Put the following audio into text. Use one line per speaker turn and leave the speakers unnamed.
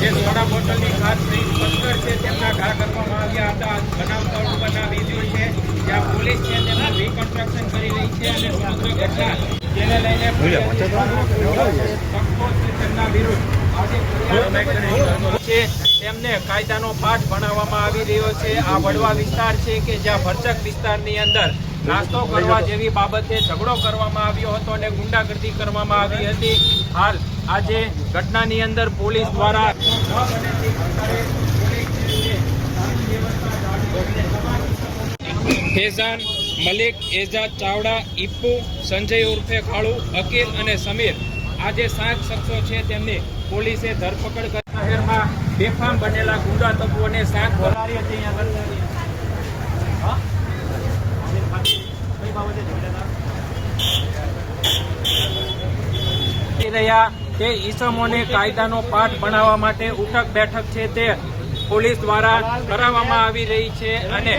જે સોડા બોટલની તેમના ઘા કરવામાં આવ્યા હતા બનાવ સ્થળ બનાવી દીધું છે જ્યાં પોલીસ છે તેનું કરી રહી છે અને જેને લઈને તેમને કાયદાનો પાઠ ભણાવવામાં આવી રહ્યો છે. આ વડવા વિસ્તાર છે કે જ્યાં ભરચક વિસ્તારની અંદર નાસ્તો કરવા જેવી બાબતે ઝઘડો કરવામાં આવ્યો હતો અને ગુંડાગર્દી કરવામાં આવી હતી. હાલ આજે ઘટનાની અંદર પોલીસ દ્વારા ફેઝાન મલિક એજાજ ચાવડા ઇપ્પુ સંજય ઉર્ફે કાળુ અકીલ અને સમીર. આ જે સાત શખ્સો છે તેમની પોલીસે ધરપકડ કરી. શહેરમાં બેફામ બનેલા ગુંડા તત્વોને સાત ભરારી હતી રહ્યા તે ઈસમોને કાયદાનો પાઠ ભણાવવા માટે ઉઠક બેઠક છે તે પોલીસ દ્વારા કરાવવામાં આવી રહી છે અને